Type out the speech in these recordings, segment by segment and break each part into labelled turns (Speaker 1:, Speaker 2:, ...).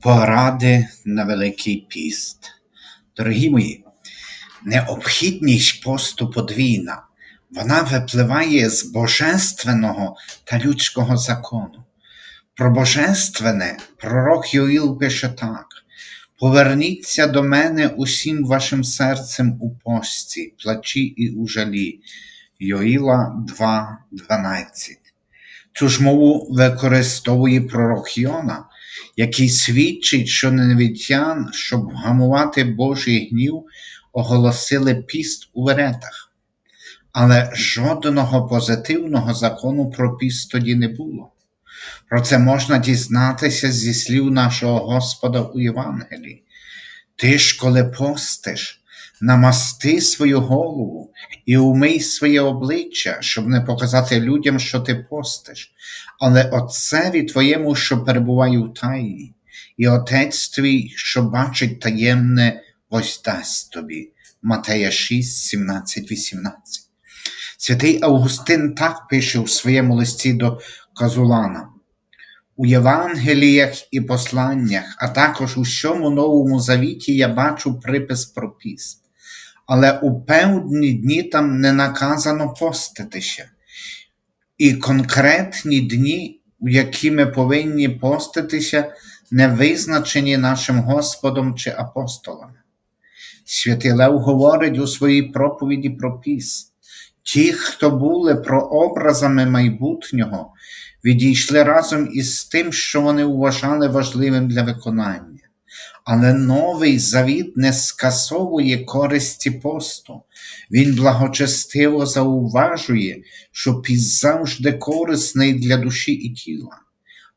Speaker 1: Поради на Великий піст. Дорогі мої, необхідність посту подвійна. Вона випливає з божественного та людського закону. Про божественне пророк Йоїл пише так: Поверніться до мене усім вашим серцем у пості, плачі і у жалі. Йоїла 2.12. Цю ж мову використовує пророк Йона, який свідчить, що ненавітян, щоб вгамувати Божий гнів, оголосили піст у веретах. Але жодного позитивного закону про піст тоді не було. Про це можна дізнатися зі слів нашого Господа у Євангелії. Ти ж, коли постиш, намасти свою голову і умий своє обличчя, щоб не показати людям, що ти постиш, але Отцеві твоєму, що перебуває у тайні, і Отець твій, що бачить таємне, ось дасть тобі. Матея 6, 17, 18. Святий Августин так пише у своєму листі до Казулана. У Євангеліях і посланнях, а також у всьому Новому Завіті я бачу припис про піст. Але у певні дні там не наказано поститися. І конкретні дні, у які ми повинні поститися, не визначені нашим Господом чи апостолами. Святий Лев говорить у своїй проповіді про піст. Ті, хто були прообразами майбутнього, відійшли разом із тим, що вони вважали важливим для виконання. Але новий завіт не скасовує користі посту. Він благочестиво зауважує, що піст завжди корисний для душі і тіла,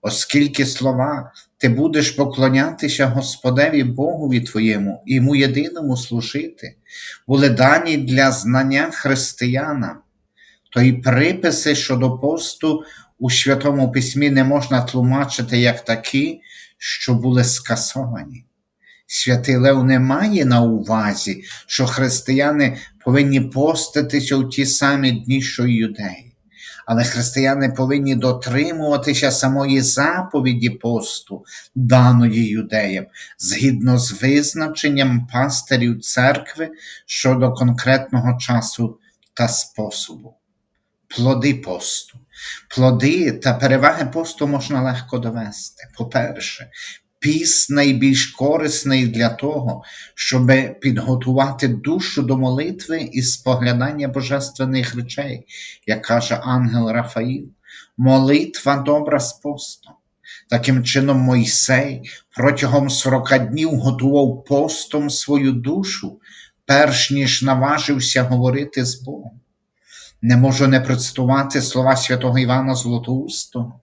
Speaker 1: оскільки слова ти будеш поклонятися Господеві Богові твоєму і йому єдиному служити, були дані для знання християнам, то й приписи щодо посту у Святому Письмі не можна тлумачити як такі, що були скасовані. Святий Лев не має на увазі, що християни повинні поститися у ті самі дні, що й юдеї. Але християни повинні дотримуватися самої заповіді посту, даної юдеям, згідно з визначенням пастирів церкви щодо конкретного часу та способу. Плоди посту. Плоди та переваги посту можна легко довести. По-перше, піс найбільш корисний для того, щоб підготувати душу до молитви і споглядання божественних речей, як каже ангел Рафаїл. Молитва добра з постом. Таким чином, Мойсей протягом 40 днів готував постом свою душу, перш ніж наважився говорити з Богом. Не можу не процитувати слова святого Івана Златоустого.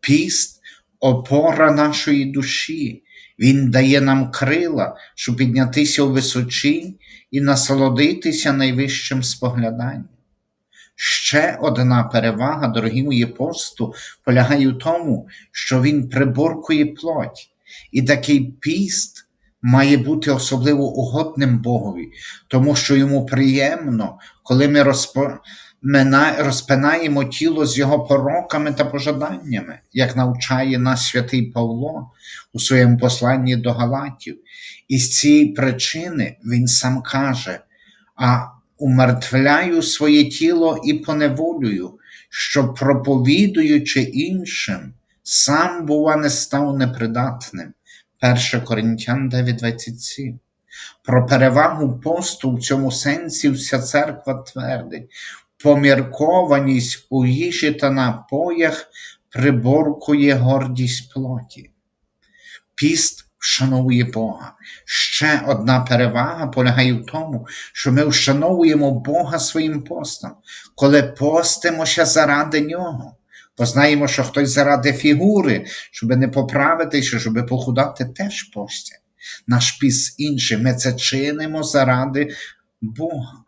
Speaker 1: Піст опора нашої душі. Він дає нам крила, щоб піднятися у височінь і насолодитися найвищим спогляданням. Ще одна перевага, дорогі мої посту, полягає в тому, що він приборкує плоть, і такий піст має бути особливо угодним Богові, тому що йому приємно, коли ми розпо розпинаємо тіло з його пороками та пожаданнями, як навчає нас святий Павло у своєму посланні до Галатів. І з цієї причини він сам каже: а умертвляю своє тіло і поневолюю, що, проповідуючи іншим, сам, бува, не став непридатним. 1 Коринтян 9:27. Про перевагу посту в цьому сенсі вся церква твердить, поміркованість у їжі та напоях приборкує гордість плоті. Піст вшановує Бога. Ще одна перевага полягає в тому, що ми вшановуємо Бога своїм постом, коли постимося заради Нього. Познаємо, що хтось заради фігури, щоб не поправитися, щоб похудати, теж постять. Наш піс інший, ми це чинимо заради Бога.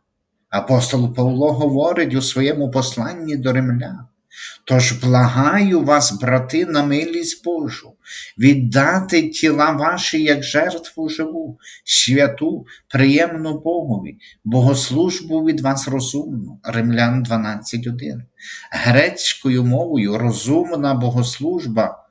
Speaker 1: Апостол Павло говорить у своєму посланні до римлян. Тож благаю вас, брати, на милість Божу, віддати тіла ваші як жертву живу, святу, приємну Богові, богослужбу від вас розумну, Римлян 12.1. Грецькою мовою розумна богослужба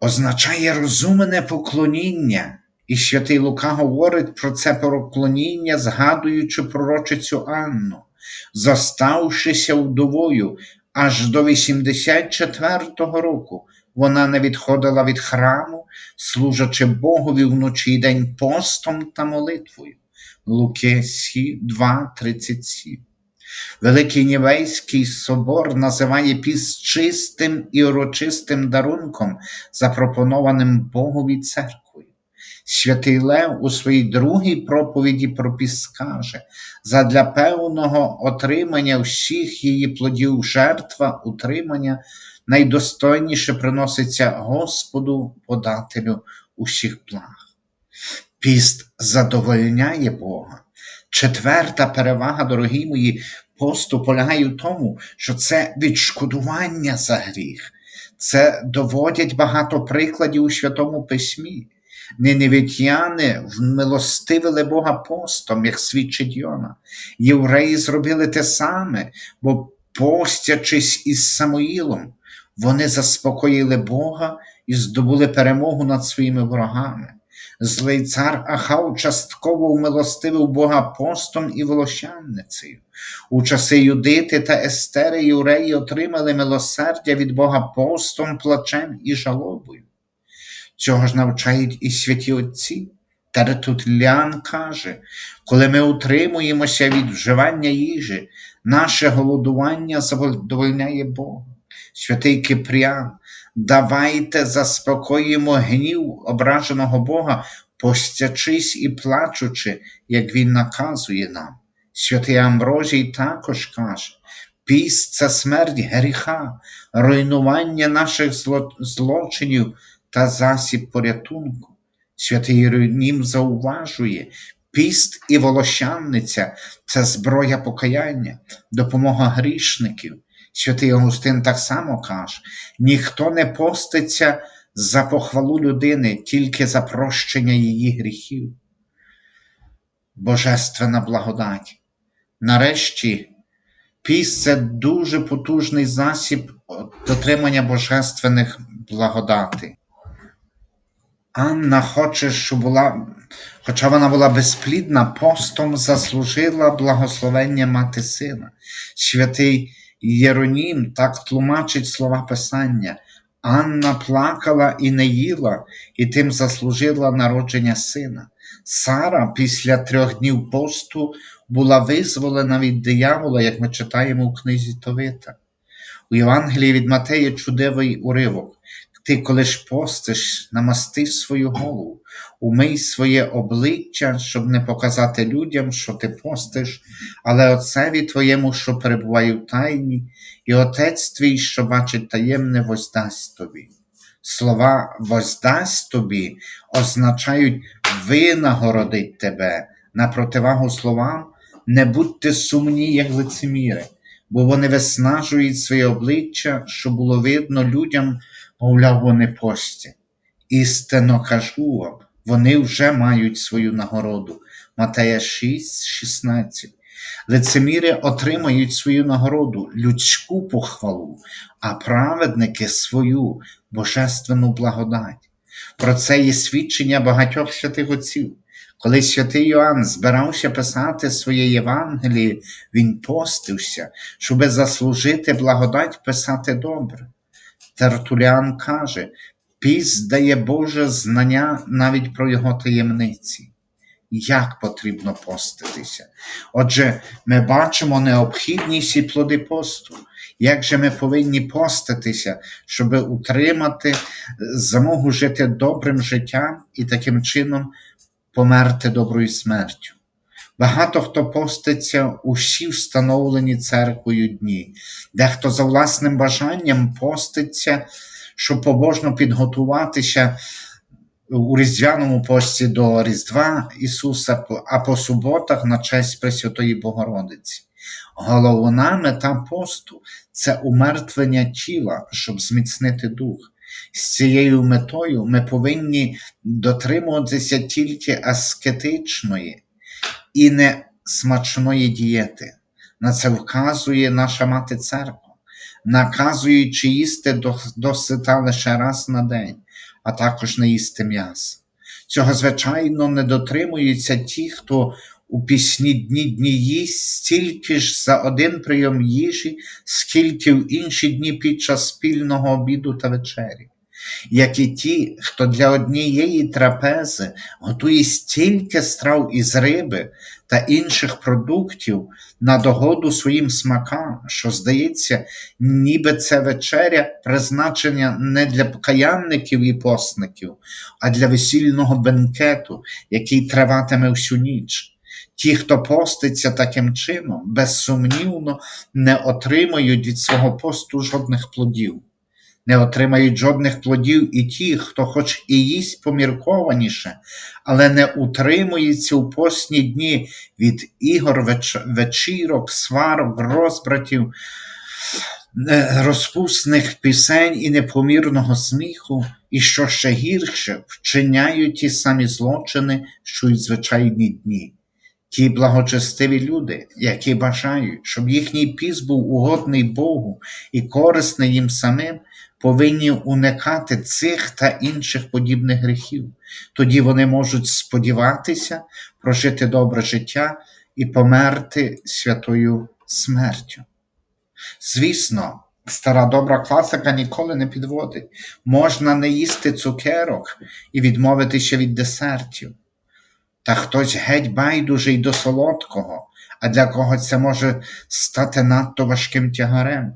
Speaker 1: означає розумне поклоніння. І святий Лука говорить про це поклоніння, згадуючи пророчицю Анну, зоставшися вдовою аж до 84-го року. Вона не відходила від храму, служачи Богові вночі день постом та молитвою. Луки 2.37 Великий Нівейський собор називає піст чистим і урочистим дарунком, запропонованим Богові церквою. Святий Лев у своїй другій проповіді про піст каже, задля певного отримання всіх її плодів жертва утримання найдостойніше приноситься Господу подателю усіх благ. Піст задовольняє Бога. Четверта перевага, дорогі мої, посту полягає в тому, що це відшкодування за гріх. Це доводять багато прикладів у Святому Письмі. Ниневітяни вмилостивили Бога постом, як свідчить Йона. Євреї зробили те саме, бо постячись із Самуїлом, вони заспокоїли Бога і здобули перемогу над своїми ворогами. Злий цар Ахав частково умилостивив Бога постом і волощанницею. У часи Юдити та Естери юреї отримали милосердя від Бога постом, плачем і жалобою. Цього ж навчають і святі отці. Теретутлян каже, коли ми утримуємося від вживання їжі, наше голодування задовольняє Бога. Святий Кипріан, давайте заспокоїмо гнів ображеного Бога, постячись і плачучи, як Він наказує нам. Святий Амброжій також каже, піст це смерть гріха, руйнування наших зло- злочинів та засіб порятунку. Святий Єронім зауважує, піст і волощанниця це зброя покаяння, допомога грішників. Святий Августин так само каже: ніхто не поститься за похвалу людини, тільки за прощення її гріхів. Божественна благодать. Нарешті, піст це дуже потужний засіб дотримання божественних благодатей. Анна хоче, щоб була, хоча вона була безплідна, постом заслужила благословення мати сина. Святий Єронім так тлумачить слова Писання. Анна плакала і не їла, і тим заслужила народження сина. Сара після трьох днів посту була визволена від диявола, як ми читаємо у книзі Товита. У Євангелії від Матея чудовий уривок. Ти, коли ж постиш, намасти свою голову, умий своє обличчя, щоб не показати людям, що ти постиш, але отцеві твоєму, що перебуває в тайні, і отець твій, що бачить таємне, воздасть тобі. Слова воздасть тобі означають винагородить тебе. На противагу словам, не будьте сумні, як лицеміри, бо вони виснажують своє обличчя, щоб було видно людям, мовляв, вони пості. Істинно кажу вам, вони вже мають свою нагороду. Матея 6, 16. Лицеміри отримають свою нагороду, людську похвалу, а праведники свою божественну благодать. Про це є свідчення багатьох святих отців. Коли святий Йоанн збирався писати своє Євангеліє, він постився, щоби заслужити благодать писати добре. Тертуліан каже, піс дає Боже знання навіть про його таємниці. Як потрібно поститися? Отже, ми бачимо необхідність і плоди посту. Як же ми повинні поститися, щоб утримати змогу жити добрим життям і таким чином померти доброю смертю? Багато хто поститься у всі встановлені церквою дні, дехто за власним бажанням поститься, щоб побожно підготуватися у Різдвяному пості до Різдва Ісуса, а по суботах на честь Пресвятої Богородиці. Головна мета посту це умертвення тіла, щоб зміцнити дух. З цією метою ми повинні дотримуватися тільки аскетичної і не смачної дієти. На це вказує наша мати церква, наказуючи їсти досита лише раз на день, а також не їсти м'ясо. Цього, звичайно, не дотримуються ті, хто у пісні дні дні їсть стільки ж за один прийом їжі, скільки в інші дні під час спільного обіду та вечері, як і ті, хто для однієї трапези готує стільки страв із риби та інших продуктів на догоду своїм смакам, що здається, ніби це вечеря призначення не для покаянників і постників, а для весільного бенкету, який триватиме всю ніч. Ті, хто поститься таким чином, безсумнівно не отримають від свого посту жодних плодів. Не отримають жодних плодів і ті, хто хоч і їсть поміркованіше, але не утримується у постні дні від ігор, веч- вечірок, сварок, розбратів, е, розпусних пісень і непомірного сміху, і що ще гірше, вчиняють ті самі злочини, що й звичайні дні. Ті благочестиві люди, які бажають, щоб їхній піс був угодний Богу і корисний їм самим, повинні уникати цих та інших подібних гріхів. Тоді вони можуть сподіватися прожити добре життя і померти святою смертю. Звісно, стара добра класика ніколи не підводить. Можна не їсти цукерок і відмовитися від десертів. Та хтось геть байдужий до солодкого, а для когось це може стати надто важким тягарем.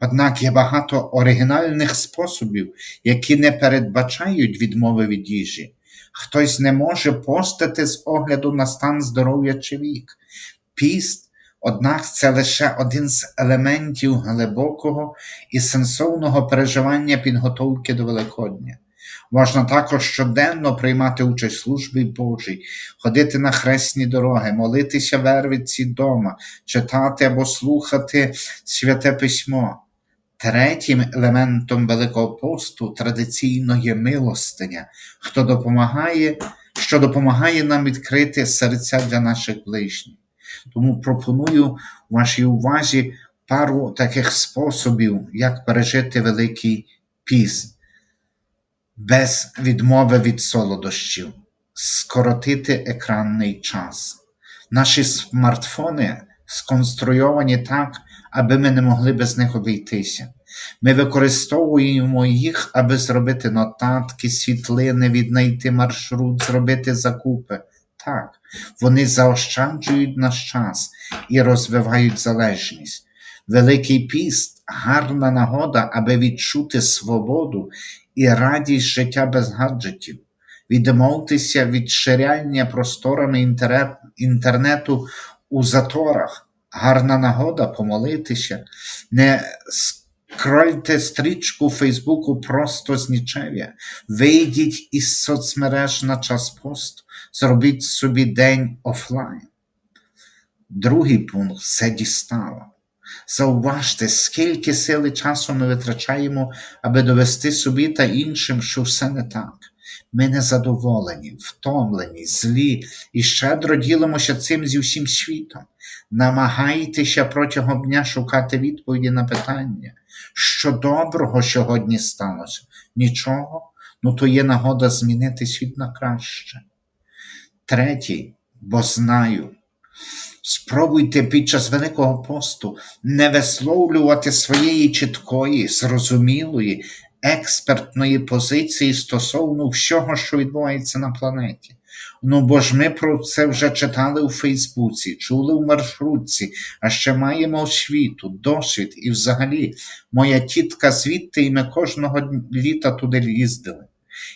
Speaker 1: Однак є багато оригінальних способів, які не передбачають відмови від їжі. Хтось не може постити з огляду на стан здоров'я чи вік. Піст, однак, це лише один з елементів глибокого і сенсовного переживання підготовки до Великодня. Можна також щоденно приймати участь в службі Божій, ходити на хресні дороги, молитися вервиці дома, читати або слухати святе письмо. Третім елементом Великого посту традиційно є милостиня, хто допомагає, що допомагає нам відкрити серця для наших ближніх. Тому пропоную вашій увазі пару таких способів, як пережити Великий піст без відмови від солодощів, скоротити екранний час. Наші смартфони сконструйовані так, аби ми не могли без них обійтися. Ми використовуємо їх, аби зробити нотатки, світлини, віднайти маршрут, зробити закупи. Так, вони заощаджують наш час і розвивають залежність. Великий піст гарна нагода, аби відчути свободу і радість життя без гаджетів, відмовтеся від ширяння просторами інтернету у заторах, гарна нагода помолитися, не скрольте стрічку Фейсбуку просто з нічев'я, вийдіть із соцмереж на час посту, зробіть собі день офлайн. Другий пункт. Все дістало. Зауважте, скільки сили часу ми витрачаємо, аби довести собі та іншим, що все не так. Ми незадоволені, втомлені, злі і щедро ділимося цим зі всім світом. Намагайтеся протягом дня шукати відповіді на питання, що доброго сьогодні сталося? Нічого, ну то є нагода змінити світ на краще. Третій, бо знаю. Спробуйте під час Великого посту не висловлювати своєї чіткої, зрозумілої, експертної позиції стосовно всього, що відбувається на планеті. Ну бо ж ми про це вже читали у Фейсбуці, чули в маршрутці, а ще маємо освіту, досвід і взагалі моя тітка звідти, і ми кожного літа туди їздили.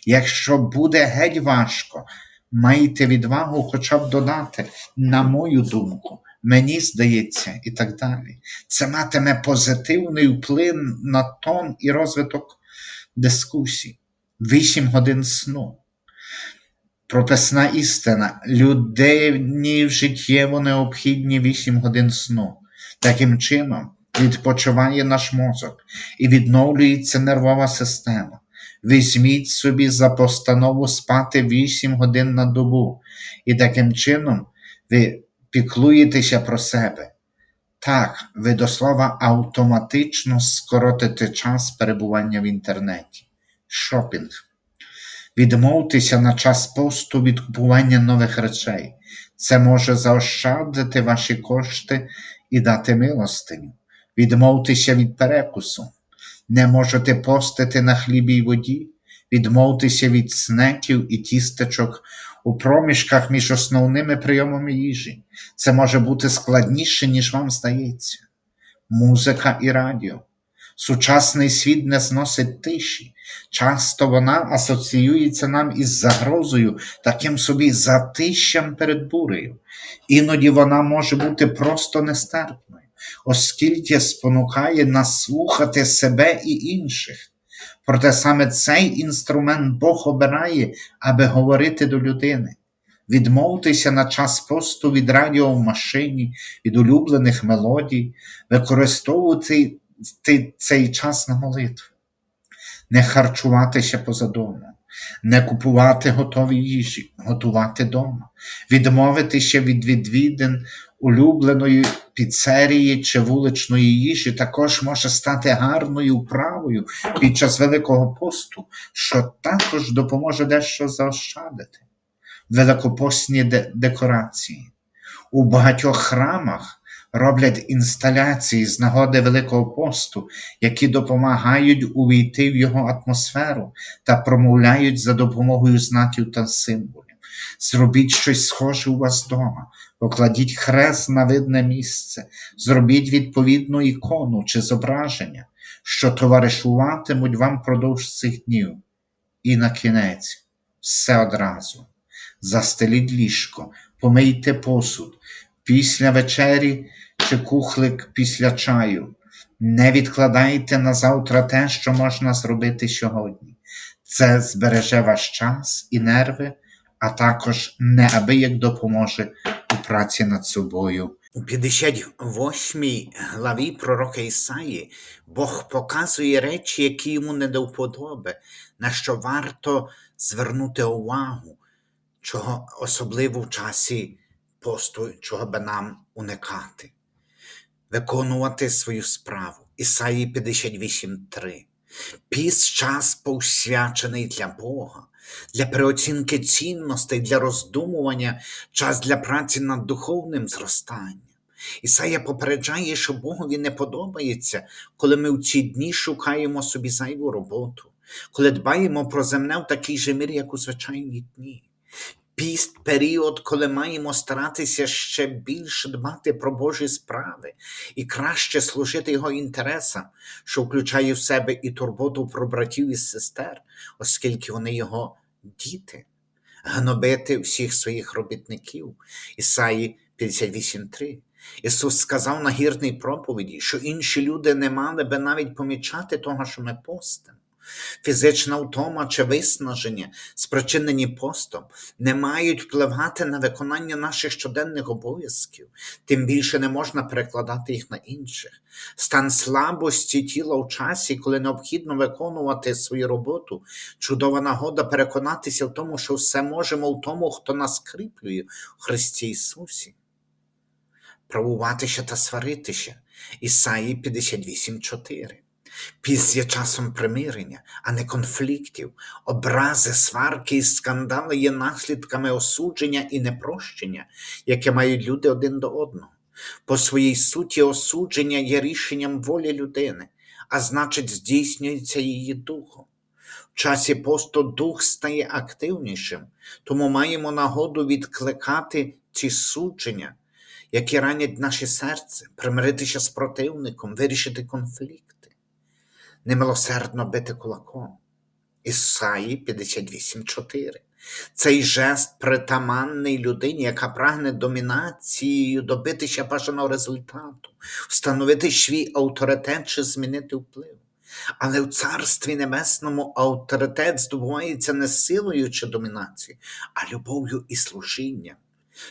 Speaker 1: Якщо буде геть важко, майте відвагу хоча б додати, на мою думку, мені здається, і так далі. Це матиме позитивний вплив на тон і розвиток дискусій. Вісім годин сну. Прописна істина. Людині життєво необхідні 8 годин сну. Таким чином відпочиває наш мозок і відновлюється нервова система. Візьміть собі за постанову спати 8 годин на добу, і таким чином ви піклуєтеся про себе. Так, ви до слова автоматично скоротите час перебування в інтернеті. Шопінг. Відмовтеся на час посту від купування нових речей. Це може заощадити ваші кошти і дати милостиню. Відмовтеся від перекусу. Не можете постити на хлібі й воді. Відмовтеся від снеків і тістечок у проміжках між основними прийомами їжі. Це може бути складніше, ніж вам здається. Музика і радіо. Сучасний світ не зносить тиші. Часто вона асоціюється нам із загрозою, таким собі затищем перед бурею. Іноді вона може бути просто нестерпною, оскільки спонукає нас слухати себе і інших. Проте саме цей інструмент Бог обирає, аби говорити до людини. Відмовтеся на час посту від радіо в машині, від улюблених мелодій, використовувати цей час на молитву, не харчуватися поза домом, не купувати готові їжі, готувати дома, відмовитися від відвідин улюбленої піцерії чи вуличної їжі також може стати гарною вправою під час Великого посту, що також допоможе дещо заощадити. Великопостні де- декорації. У багатьох храмах роблять інсталяції з нагоди Великого посту, які допомагають увійти в його атмосферу та промовляють за допомогою знаків та символів. Зробіть щось схоже у вас вдома, покладіть хрест на видне місце, зробіть відповідну ікону чи зображення, що товаришуватимуть вам впродовж цих днів. І на кінець все одразу. Застеліть ліжко, помийте посуд, після вечері чи кухлик після чаю. Не відкладайте на завтра те, що можна зробити сьогодні. Це збереже ваш час і нерви, а також неабияк допоможе у праці над собою. У 58 главі пророка Ісаї Бог показує речі, які йому не до вподоби, на що варто звернути увагу, чого особливо в часі посту, чого би нам уникати, виконувати свою справу. Ісаї 58.3. Піс час посвячений для Бога, для переоцінки цінностей, для роздумування, час для праці над духовним зростанням. Ісая попереджає, що Богові не подобається, коли ми в ці дні шукаємо собі зайву роботу, коли дбаємо про земне в такий же мір, як у звичайні дні. Піст період, коли маємо старатися ще більше дбати про Божі справи і краще служити Його інтересам, що включає в себе і турботу про братів і сестер, оскільки вони його діти, гнобити всіх своїх робітників. Ісаї 58.3. Ісус сказав на гірній проповіді, що інші люди не мали би навіть помічати того, що ми постимо. Фізична втома чи виснаження, спричинені постом, не мають впливати на виконання наших щоденних обов'язків, тим більше не можна перекладати їх на інших. Стан слабості тіла в часі, коли необхідно виконувати свою роботу, чудова нагода переконатися в тому, що все можемо в тому, хто нас кріплює в Христі Ісусі. Правуватися та сваритися. Ісаї 58.4. Піс часом примирення, а не конфліктів. Образи, сварки і скандали є наслідками осудження і непрощення, яке мають люди один до одного. По своїй суті, осудження є рішенням волі людини, а значить, здійснюється її духом. В часі посту дух стає активнішим, тому маємо нагоду відкликати ці судження, які ранять наше серце, примиритися з противником, вирішити конфлікти немилосердно бити кулаком. Ісаї 58.4. Цей жест притаманний людині, яка прагне домінацією добитися бажаного результату, встановити свій авторитет чи змінити вплив. Але в Царстві Небесному авторитет здобувається не силою чи домінацією, а любов'ю і служінням.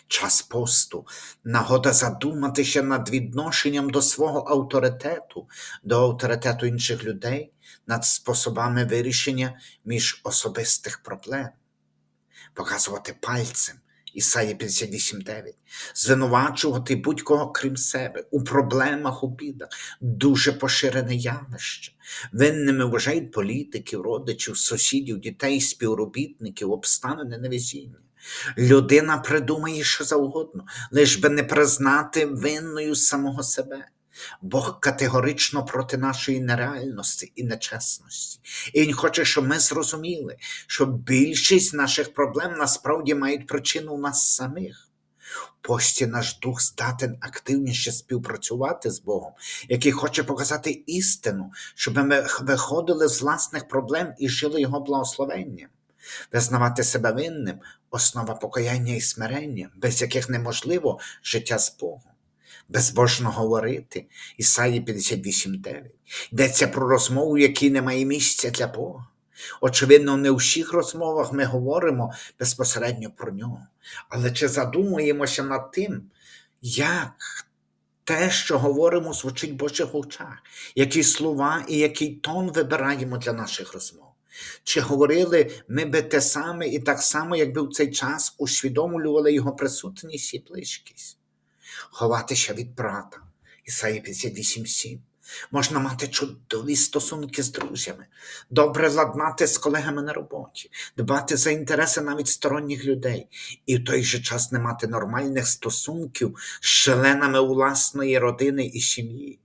Speaker 1: Час посту, нагода задуматися над відношенням до свого авторитету, до авторитету інших людей, над способами вирішення між особистих проблем, показувати пальцем Ісаї 58.9. Звинувачувати будь-кого крім себе у проблемах, у бідах дуже поширене явище. Винними вважають політиків, родичів, сусідів, дітей, співробітників, обставини невезіння. Людина придумає що завгодно, лиш би не признати винною самого себе. Бог категорично проти нашої нереальності і нечесності. І Він хоче, щоб ми зрозуміли, що більшість наших проблем насправді мають причину в нас самих. Пості наш дух здатен активніше співпрацювати з Богом, який хоче показати істину, щоб ми виходили з власних проблем і жили Його благословенням. Визнавати себе винним основа покаяння і смирення, без яких неможливо життя з Богом. Безбожно говорити, Ісаї 58.9. Йдеться про розмову, якій немає місця для Бога. Очевидно, не у всіх розмовах ми говоримо безпосередньо про нього. Але чи задумуємося над тим, як те, що говоримо, звучить в Божих очах, які слова і який тон вибираємо для наших розмов? Чи говорили ми би те саме і так само, якби в цей час усвідомлювали його присутність і близькість? Ховатися від брата. Ісаї 58.7. Можна мати чудові стосунки з друзями, добре ладнати з колегами на роботі, дбати за інтереси навіть сторонніх людей, і в той же час не мати нормальних стосунків з членами власної родини і сім'ї.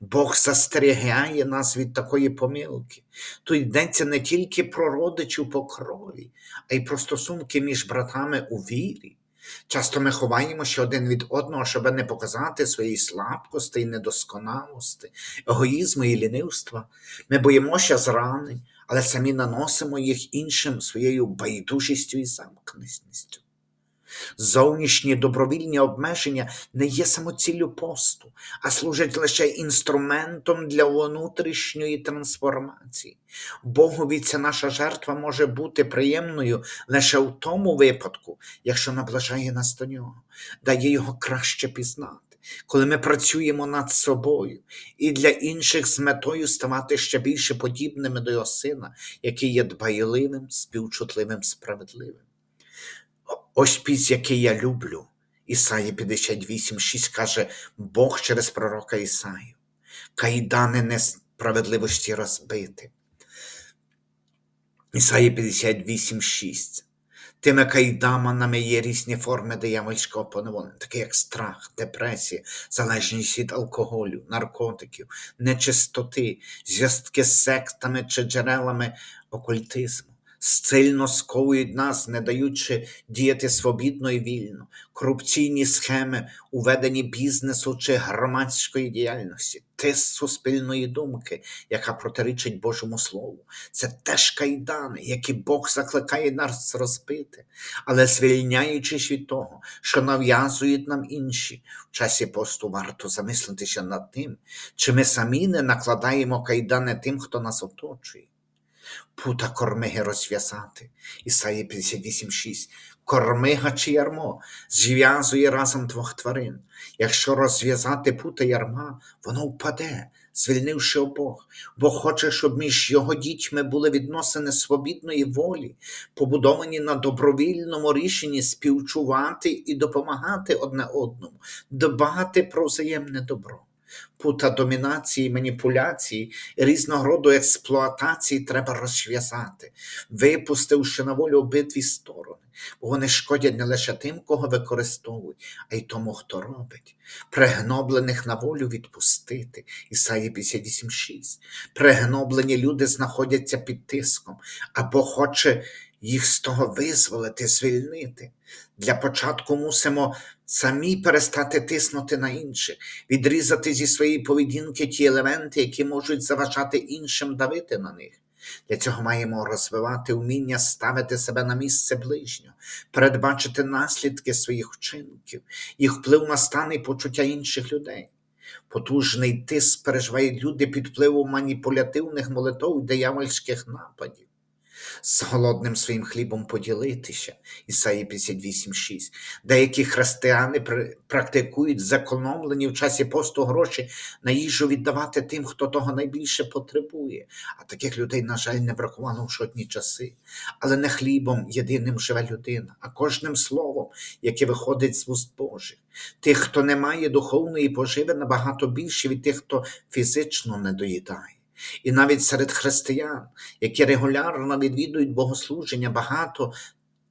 Speaker 1: Бог застерігає нас від такої помилки. Тут йдеться не тільки про родичів по крові, а й про стосунки між братами у вірі. Часто ми ховаємося один від одного, щоб не показати своєї слабкості і недосконалості, егоїзму і лінивства. Ми боїмося зранень, але самі наносимо їх іншим своєю байдужістю і замкненістю. Зовнішні добровільні обмеження не є самоціллю посту, а служать лише інструментом для внутрішньої трансформації. Богові ця наша жертва може бути приємною лише в тому випадку, якщо наближає нас до нього, дає його краще пізнати. Коли ми працюємо над собою і для інших з метою ставати ще більше подібними до його сина, який є дбайливим, співчутливим, справедливим. Ось піс, який я люблю. Ісаї 58,6 каже Бог через пророка Ісаю. Кайдани несправедливості розбити. Ісаї 58,6. Тими кайдаманами є різні форми диявольського поневолення, такі як страх, депресія, залежність від алкоголю, наркотиків, нечистоти, зв'язки з сектами чи джерелами окультизму сильно сковують нас, не даючи діяти свобідно і вільно, корупційні схеми у веденні бізнесу чи громадської діяльності, тиск суспільної думки, яка протирічить Божому Слову. Це теж кайдани, які Бог закликає нас розбити, але звільняючись від того, що нав'язують нам інші, в часі посту варто замислитися над тим, чи ми самі не накладаємо кайдани тим, хто нас оточує пута кормиги розв'язати. Ісаї 58,6. Кормига чи ярмо зв'язує разом двох тварин. Якщо розв'язати пута ярма, воно впаде, звільнивши обох, бо хоче, щоб між його дітьми були відносини свобідної волі, побудовані на добровільному рішенні співчувати і допомагати одне одному, дбати про взаємне добро пута домінації, маніпуляції, різного роду експлуатації треба розв'язати, випустивши на волю обидві сторони, бо вони шкодять не лише тим, кого використовують, а й тому, хто робить. Пригноблених на волю відпустити. Ісаї 58,6. Пригноблені люди знаходяться під тиском, або хоче їх з того визволити, звільнити. Для початку мусимо самі перестати тиснути на інших, відрізати зі своєї поведінки ті елементи, які можуть заважати іншим давити на них. Для цього маємо розвивати вміння ставити себе на місце ближнього, передбачити наслідки своїх вчинків, їх вплив на стан і почуття інших людей. Потужний тиск переживають люди під впливом маніпулятивних молитов і диявольських нападів. З голодним своїм хлібом поділитися. Ісаї 58.6. Деякі християни практикують зекономлені в часі посту гроші на їжу віддавати тим, хто того найбільше потребує. А таких людей, на жаль, не бракувало в жодні часи. Але не хлібом єдиним живе людина, а кожним словом, яке виходить з вуст Божих. Тих, хто не має духовної поживи, набагато більше від тих, хто фізично не доїдає. І навіть серед християн, які регулярно відвідують богослуження, багато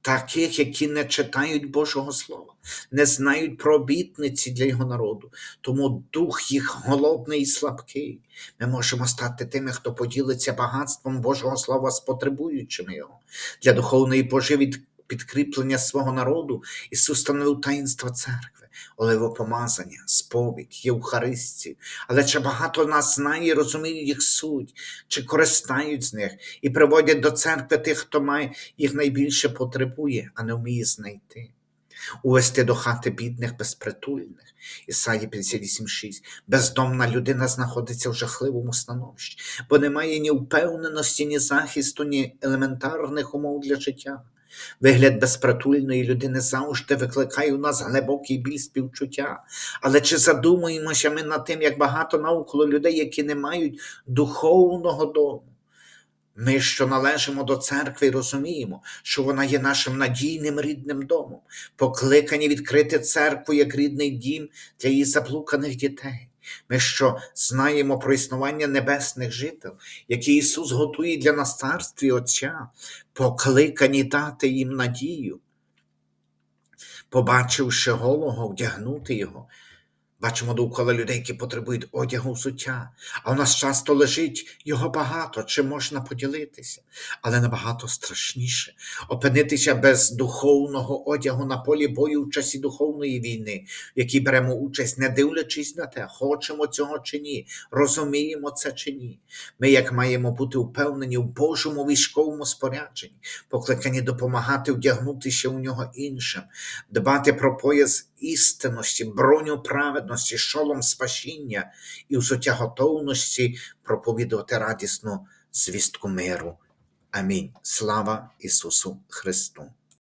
Speaker 1: таких, які не читають Божого Слова, не знають про обітниці для його народу, тому дух їх голодний і слабкий. Ми можемо стати тими, хто поділиться багатством Божого Слова з потребуючими його. Для духовної поживи й підкріплення свого народу Ісус становив таїнства церкви, оливопомазання, сповідь, Євхаристію. Але чи багато нас знає і розуміє їх суть, чи користають з них і приводять до церкви тих, хто має їх найбільше потребує, а не вміє знайти. Увести до хати бідних безпритульних. Ісаї 58.6. Бездомна людина знаходиться в жахливому становищі, бо немає ні впевненості, ні захисту, ні елементарних умов для життя. Вигляд безпритульної людини завжди викликає у нас глибокий біль співчуття. Але чи задумуємося ми над тим, як багато навколо людей, які не мають духовного дому? Ми, що належимо до церкви, розуміємо, що вона є нашим надійним рідним домом, покликані відкрити церкву як рідний дім для її заблуканих дітей. Ми, що знаємо про існування небесних жителів, які Ісус готує для нас царстві Отця, покликані дати їм надію. Побачивши голого, вдягнути його. Бачимо довкола людей, які потребують одягу взуття, а у нас часто лежить його багато, чи можна поділитися, але набагато страшніше опинитися без духовного одягу на полі бою в часі духовної війни, в якій беремо участь, не дивлячись на те, хочемо цього чи ні, розуміємо це чи ні. Ми, як маємо бути впевнені в Божому військовому спорядженні, покликані допомагати вдягнутися у нього іншим, дбати про пояс істинності, броню праведності, шолом спасіння і взуття готовності проповідувати радісну звістку миру. Амінь. Слава Ісусу Христу!